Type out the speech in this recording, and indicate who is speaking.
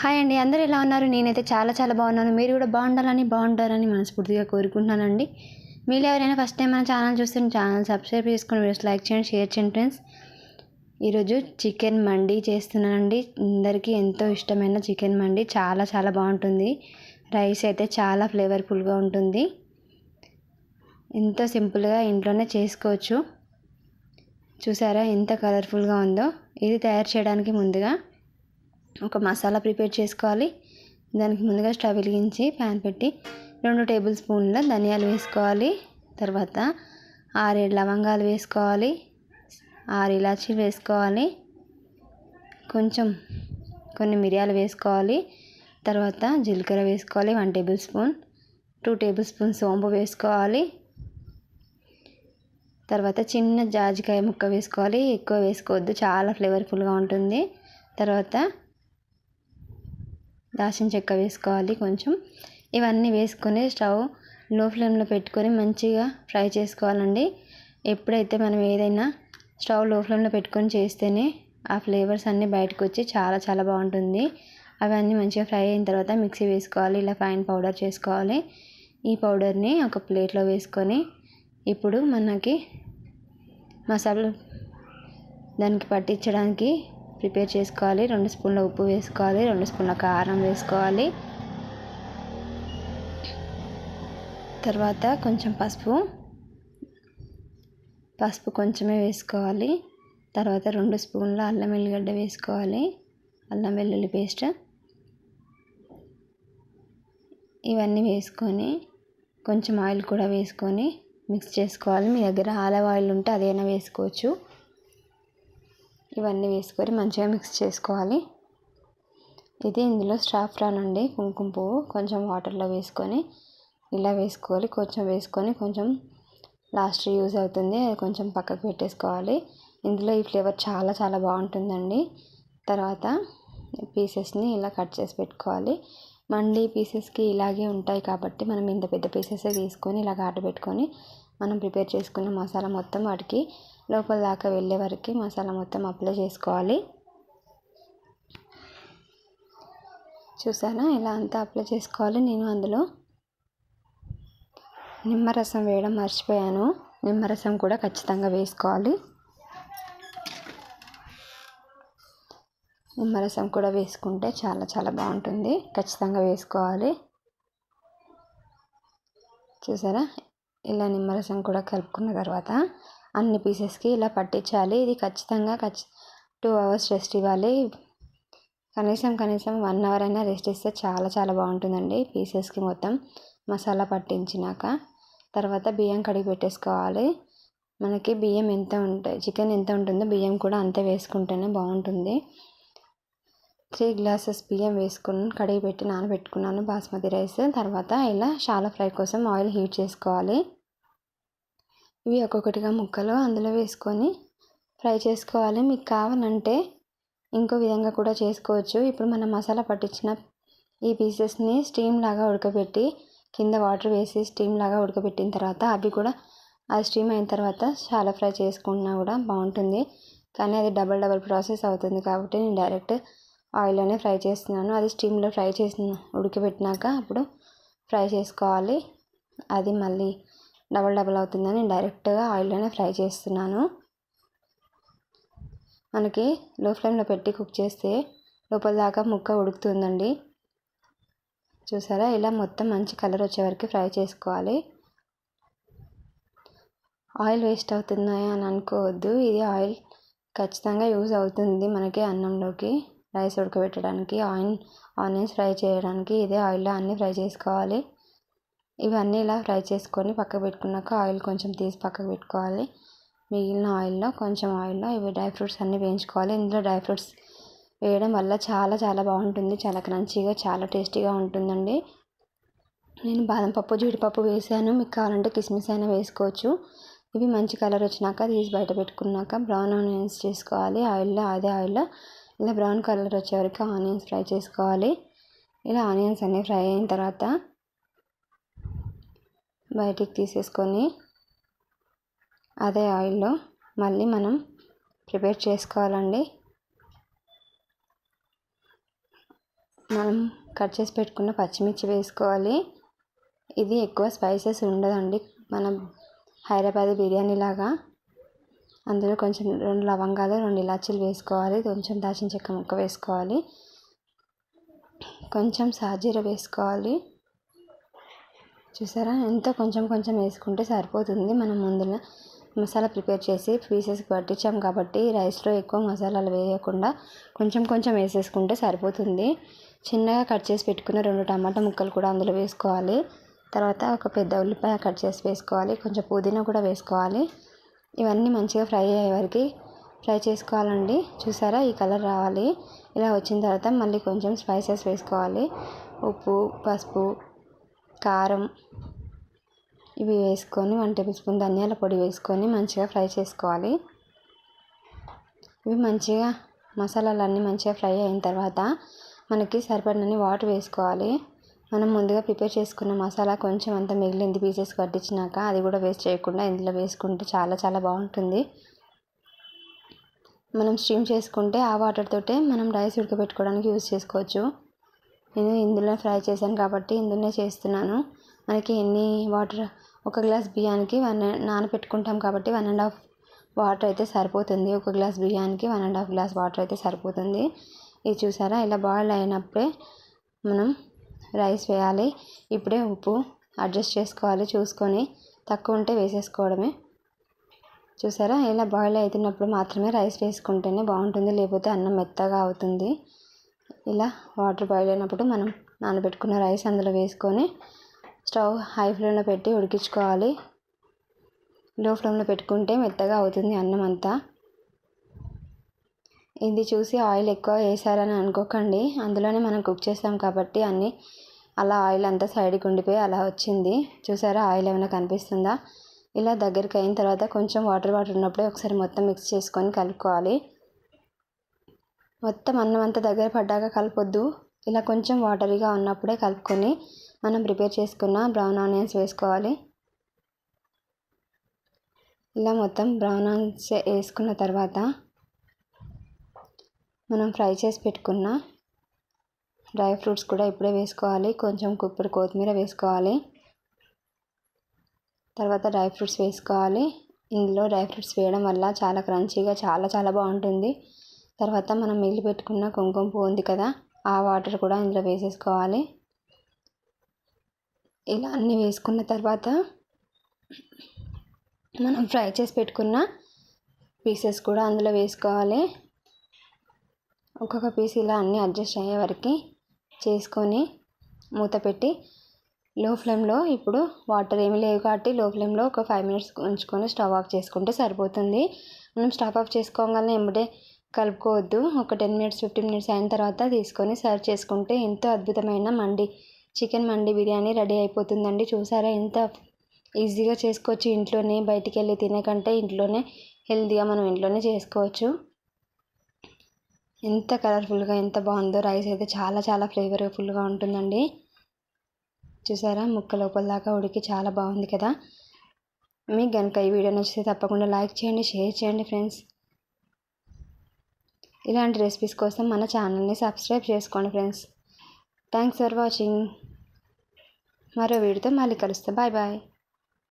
Speaker 1: Hi అండి అందరూ ఎలా ఉన్నారు? నేనైతే చాలా చాలా బాగున్నాను. మీరు కూడా బాగుండాలని బాగుంటారని మనస్ఫూర్తిగా కోరుకుంటున్నానండి. మీరు ఎవరైనా ఫస్ట్ టైం మన ఛానల్ చూస్తే ఛానల్ సబ్స్క్రైబ్ చేసుకుని వీడియోస్ లైక్ చేయండి షేర్ చేయండి ఫ్రెండ్స్ ఈరోజు చికెన్ మండి చేస్తున్నానండి. అందరికీ ఎంతో ఇష్టమైన చికెన్ మండి. చాలా చాలా బాగుంటుంది. రైస్ అయితే చాలా ఫ్లేవర్ఫుల్గా ఉంటుంది. ఎంతో సింపుల్గా ఇంట్లోనే చేసుకోవచ్చు. చూసారా ఎంత కలర్ఫుల్గా ఉందో? ఇది తయారు చేయడానికి ముందుగా ఒక మసాలా ప్రిపేర్ చేసుకోవాలి. దానికి ముందుగా స్టవ్ వెలిగించి ప్యాన్ పెట్టి రెండు టేబుల్ స్పూన్ల ధనియాలు వేసుకోవాలి. తర్వాత ఆరేడు లవంగాలు వేసుకోవాలి. ఆరు ఇలాచీలు వేసుకోవాలి. కొంచెం కొన్ని మిరియాలు వేసుకోవాలి. తర్వాత జీలకర్ర వేసుకోవాలి one tablespoon. Two tablespoon సోంపు వేసుకోవాలి. తర్వాత చిన్న జాజికాయ ముక్క వేసుకోవాలి. ఎక్కువ వేసుకోవద్దు. చాలా ఫ్లేవర్ఫుల్గా ఉంటుంది. తర్వాత దాల్చిన చెక్క వేసుకోవాలి కొంచెం. ఇవన్నీ వేసుకొని స్టవ్లో ఫ్లేమ్లో పెట్టుకొని మంచిగా ఫ్రై చేసుకోవాలండి. ఎప్పుడైతే మనం ఏదైనా స్టవ్లో ఫ్లేమ్లో పెట్టుకొని చేస్తేనే ఆ ఫ్లేవర్స్ అన్నీ బయటకు వచ్చి చాలా చాలా బాగుంటుంది. అవన్నీ మంచిగా ఫ్రై అయిన తర్వాత మిక్సీ వేసుకోవాలి ఇలా ఫైన్ పౌడర్ చేసుకోవాలి. ఈ పౌడర్ని ఒక ప్లేట్లో వేసుకొని ఇప్పుడు మనకి మసాలా దానికి పట్టించడానికి ప్రిపేర్ చేసుకోవాలి. రెండు స్పూన్ల ఉప్పు వేసుకోవాలి. రెండు స్పూన్ల కారం వేసుకోవాలి. తర్వాత కొంచెం పసుపు. పసుపు కొంచెమే వేసుకోవాలి. తర్వాత రెండు స్పూన్ల అల్లం వెల్లిగడ్డ వేసుకోవాలి. అల్లం వెల్లుల్లి పేస్ట్. ఇవన్నీ వేసుకొని కొంచెం ఆయిల్ కూడా వేసుకొని మిక్స్ చేసుకోవాలి. మీ దగ్గర ఆలివ్ ఆయిల్ ఉంటే అదైనా వేసుకోవచ్చు. ఇవన్నీ వేసుకొని మంచిగా మిక్స్ చేసుకోవాలి. ఇది ఇందులో స్టాఫ్రాన్ అండి కుంకుమ పువ్వు కొంచెం వాటర్లో వేసుకొని ఇలా వేసుకోవాలి. కొంచెం వేసుకొని కొంచెం లాస్ట్ యూజ్ అవుతుంది. అది కొంచెం పక్కకు పెట్టేసుకోవాలి. ఇందులో ఈ ఫ్లేవర్ చాలా చాలా బాగుంటుందండి. తర్వాత పీసెస్ని ఇలా కట్ చేసి పెట్టుకోవాలి. మండీ పీసెస్కి ఇలాగే ఉంటాయి కాబట్టి మనం ఇంత పెద్ద పీసెస్ తీసుకొని ఇలా ఘాటు పెట్టుకొని మనం ప్రిపేర్ చేసుకున్న మసాలా మొత్తం వాటికి లోపల దాకా వెళ్ళే వరకు మసాలా మొత్తం అప్లై చేసుకోవాలి. చూసారా ఇలా అంతా అప్లై చేసుకోవాలి నేను అందులో. నిమ్మరసం వేయడం మర్చిపోయాను. నిమ్మరసం కూడా ఖచ్చితంగా వేసుకోవాలి. నిమ్మరసం కూడా వేసుకుంటే చాలా చాలా బాగుంటుంది. ఖచ్చితంగా వేసుకోవాలి. చూసారా? ఇలా నిమ్మరసం కూడా కలుపుకున్న తర్వాత అన్ని పీసెస్కి ఇలా పట్టించాలి. ఇది ఖచ్చితంగా ఖచ్చి టూ అవర్స్ రెస్ట్ ఇవ్వాలి. కనీసం కనీసం వన్ అవర్ అయినా రెస్ట్ ఇస్తే చాలా చాలా బాగుంటుందండి పీసెస్కి మొత్తం మసాలా పట్టించినాక. తర్వాత బియ్యం కడిగి పెట్టేసుకోవాలి. మనకి బియ్యం ఎంత ఉంటాయి చికెన్ ఎంత ఉంటుందో బియ్యం కూడా అంతే వేసుకుంటేనే బాగుంటుంది. త్రీ గ్లాసెస్ బియ్యం వేసుకుని కడిగి పెట్టి నానబెట్టుకున్నాను బాస్మతి రైస్. తర్వాత ఇలా షాలా ఫ్రై కోసం ఆయిల్ హీట్ చేసుకోవాలి. ఇవి ఒక్కొక్కటిగా ముక్కలు అందులో వేసుకొని ఫ్రై చేసుకోవాలి. మీకు కావాలంటే ఇంకో విధంగా కూడా చేసుకోవచ్చు. ఇప్పుడు మనం మసాలా పట్టించిన ఈ పీసెస్ని స్టీమ్ లాగా ఉడకబెట్టి కింద వాటర్ వేసి స్టీమ్ లాగా ఉడకబెట్టిన తర్వాత అవి కూడా అది స్టీమ్ అయిన తర్వాత చాలా ఫ్రై చేసుకున్నా కూడా బాగుంటుంది. కానీ అది డబల్ డబల్ ప్రాసెస్ అవుతుంది కాబట్టి నేను డైరెక్ట్ ఆయిల్లోనే ఫ్రై చేస్తున్నాను. అది స్టీమ్లో ఫ్రై చేసిన ఉడకబెట్టినాక అప్పుడు ఫ్రై చేసుకోవాలి. అది మళ్ళీ డబల్ డబల్ అవుతుందని డైరెక్ట్గా ఆయిల్లోనే ఫ్రై చేస్తున్నాను. మనకి లో ఫ్లేమ్లో పెట్టి కుక్ చేస్తే లోపల దాకా ముక్క ఉడుకుతుందండి. చూసారా? ఇలా మొత్తం మంచి కలర్ వచ్చే వరకు ఫ్రై చేసుకోవాలి. ఆయిల్ వేస్ట్ అవుతున్నాయి అని అనుకోవద్దు. ఇది ఆయిల్ ఖచ్చితంగా యూజ్ అవుతుంది మనకి అన్నంలోకి రైస్ ఉడకబెట్టడానికి ఆయిల్ ఆనియన్స్ ఫ్రై చేయడానికి. ఇదే ఆయిల్లో అన్నీ ఫ్రై చేసుకోవాలి. ఇవన్నీ ఇలా ఫ్రై చేసుకొని పక్కకు పెట్టుకున్నాక ఆయిల్ కొంచెం తీసి పక్కకు పెట్టుకోవాలి. మిగిలిన ఆయిల్లో కొంచెం ఆయిల్లో ఇవి డ్రై ఫ్రూట్స్ అన్నీ వేయించుకోవాలి. ఇందులో డ్రై ఫ్రూట్స్ వేయడం వల్ల చాలా చాలా బాగుంటుంది. చాలా క్రంచీగా చాలా టేస్టీగా ఉంటుందండి. నేను బాదం పప్పు జీడిపప్పు వేసాను. మీకు కావాలంటే కిస్మిస్ అయినా వేసుకోవచ్చు. ఇవి మంచి కలర్ వచ్చినాక తీసి బయట పెట్టుకున్నాక బ్రౌన్ ఆనియన్స్ చేసుకోవాలి. ఆయిల్లో అదే ఆయిల్లో ఇలా బ్రౌన్ కలర్ వచ్చే వరకు ఆనియన్స్ ఫ్రై చేసుకోవాలి. ఇలా ఆనియన్స్ అన్నీ ఫ్రై అయిన తర్వాత బయటికి తీసేసుకొని అదే ఆయిల్లో మళ్ళీ మనం ప్రిపేర్ చేసుకోవాలండి. మనం కట్ చేసి పెట్టుకున్న పచ్చిమిర్చి వేసుకోవాలి. ఇది ఎక్కువ స్పైసెస్ ఉండదండి. మనం హైదరాబాద్ బిర్యానీ లాగా అందులో కొంచెం రెండు లవంగాలు రెండు ఇలాచీలు వేసుకోవాలి. కొంచెం దాచిన చెక్క ముక్క వేసుకోవాలి. కొంచెం సాజీర వేసుకోవాలి. చూసారా? ఎంతో కొంచెం కొంచెం వేసుకుంటే సరిపోతుంది. మనం ముందున మసాలా ప్రిపేర్ చేసి పీసెస్కి పట్టించాం కాబట్టి రైస్లో ఎక్కువ మసాలాలు వేయకుండా కొంచెం కొంచెం వేసేసుకుంటే సరిపోతుంది. చిన్నగా కట్ చేసి పెట్టుకున్న రెండు టమాటా ముక్కలు కూడా అందులో వేసుకోవాలి. తర్వాత ఒక పెద్ద ఉల్లిపాయ కట్ చేసి వేసుకోవాలి. కొంచెం పుదీనా కూడా వేసుకోవాలి. ఇవన్నీ మంచిగా ఫ్రై అయ్యే వరకు ఫ్రై చేసుకోవాలండి. చూసారా? ఈ కలర్ రావాలి. ఇలా వచ్చిన తర్వాత మళ్ళీ కొంచెం స్పైసెస్ వేసుకోవాలి. ఉప్పు పసుపు కారం ఇవి వేసుకొని వన్ టేబుల్ స్పూన్ ధనియాల పొడి వేసుకొని మంచిగా ఫ్రై చేసుకోవాలి. ఇవి మంచిగా మసాలాలన్నీ మంచిగా ఫ్రై అయిన తర్వాత మనకి సరిపడినన్ని వాటర్ వేసుకోవాలి. మనం ముందుగా ప్రిపేర్ చేసుకున్న మసాలా కొంచెం అంత మిగిలింది పీసెస్ కట్టించినాక అది కూడా వేస్ట్ చేయకుండా ఇందులో వేసుకుంటే చాలా చాలా బాగుంటుంది. మనం స్టీమ్ చేసుకుంటే ఆ వాటర్ తోటే మనం రైస్ ఉడకబెట్టుకోవడానికి యూజ్ చేసుకోవచ్చు. నేను ఇందులో ఫ్రై చేశాను కాబట్టి ఇందులోనే చేస్తున్నాను. మనకి ఎన్ని వాటర్ ఒక గ్లాస్ బియ్యానికి వన్ నానబెట్టుకుంటాం కాబట్టి వన్ అండ్ హాఫ్ వాటర్ అయితే సరిపోతుంది. ఒక గ్లాస్ బియ్యానికి one and half glass water అయితే సరిపోతుంది. ఇది చూసారా? ఇలా బాయిల్ అయినప్పుడే మనం రైస్ వేయాలి. ఇప్పుడే ఉప్పు అడ్జస్ట్ చేసుకోవాలి చూసుకొని తక్కువ ఉంటే వేసేసుకోవడమే. చూసారా? ఇలా బాయిల్ అవుతున్నప్పుడు మాత్రమే రైస్ వేసుకుంటేనే బాగుంటుంది. లేకపోతే అన్నం మెత్తగా అవుతుంది. ఇలా వాటర్ బాయిల్ అయినప్పుడు మనం నానబెట్టుకున్న రైస్ అందులో వేసుకొని స్టవ్ హై ఫ్లేమ్లో పెట్టి ఉడికించుకోవాలి. లో ఫ్లేమ్లో పెట్టుకుంటే మెత్తగా అవుతుంది అన్నం అంతా. ఇది చూసి ఆయిల్ ఎక్కువ వేసారని అనుకోకండి. అందులోనే మనం కుక్ చేస్తాం కాబట్టి అన్నీ అలా ఆయిల్ అంతా సైడ్కి ఉండిపోయి అలా వచ్చింది. చూసారా ఆయిల్ ఏమైనా కనిపిస్తుందా? ఇలా దగ్గరికి అయిన తర్వాత కొంచెం వాటర్ వాటర్ ఉన్నప్పుడే ఒకసారి మొత్తం మిక్స్ చేసుకొని కలుపుకోవాలి. మొత్తం అన్నం అంతా దగ్గర పడ్డాక కలపొద్దు. ఇలా కొంచెం వాటరీగా ఉన్నప్పుడే కలుపుకొని మనం ప్రిపేర్ చేసుకున్న బ్రౌన్ ఆనియన్స్ వేసుకోవాలి. ఇలా మొత్తం బ్రౌన్ ఆనియన్స్ వేసుకున్న తర్వాత మనం ఫ్రై చేసి పెట్టుకున్న డ్రై ఫ్రూట్స్ కూడా ఇప్పుడే వేసుకోవాలి. కొంచెం కుప్పరి కొత్తిమీర వేసుకోవాలి. తర్వాత డ్రై ఫ్రూట్స్ వేసుకోవాలి. ఇందులో డ్రై ఫ్రూట్స్ వేయడం వల్ల చాలా క్రంచీగా చాలా చాలా బాగుంటుంది. తర్వాత మనం మిగిలి పెట్టుకున్న కుంకుమ పువ్వు ఉంది కదా ఆ వాటర్ కూడా ఇందులో వేసేసుకోవాలి. ఇలా అన్నీ వేసుకున్న తర్వాత మనం ఫ్రై చేసి పెట్టుకున్న పీసెస్ కూడా అందులో వేసుకోవాలి. ఒక్కొక్క పీస్ ఇలా అన్నీ అడ్జస్ట్ అయ్యే వరకు చేసుకొని మూత పెట్టి లో ఫ్లేమ్లో ఇప్పుడు వాటర్ ఏమీ లేవు కాబట్టి లో ఫ్లేమ్లో ఒక ఫైవ్ మినిట్స్ ఉంచుకొని స్టవ్ ఆఫ్ చేసుకుంటే సరిపోతుంది. మనం స్టవ్ ఆఫ్ చేసుకోగానే ఎంబడే కలుపుకోవద్దు. ఒక టెన్ మినిట్స్ ఫిఫ్టీన్ మినిట్స్ అయిన తర్వాత తీసుకొని సర్వ్ చేసుకుంటే ఎంతో అద్భుతమైన మండి చికెన్ మండి బిర్యానీ రెడీ అయిపోతుందండి. చూసారా? ఎంత ఈజీగా చేసుకోవచ్చు ఇంట్లోనే. బయటికి వెళ్ళి తినకంటే ఇంట్లోనే హెల్తీగా మనం ఇంట్లోనే చేసుకోవచ్చు. ఎంత కలర్ఫుల్గా ఎంత బాగుందో. రైస్ అయితే చాలా చాలా ఫ్లేవర్ఫుల్గా ఉంటుందండి. చూసారా? ముక్క లోపల దాకా ఉడికి చాలా బాగుంది కదా. మీకు కనుక ఈ వీడియో నచ్చితే తప్పకుండా లైక్ చేయండి షేర్ చేయండి ఫ్రెండ్స్. ఇలాంటి రెసిపీస్ కోసం మన ఛానల్ని సబ్స్క్రైబ్ చేసుకోండి ఫ్రెండ్స్ థ్యాంక్స్ ఫర్ వాచింగ్ మరో వీడితో మళ్ళీ కలుస్తాం. Bye bye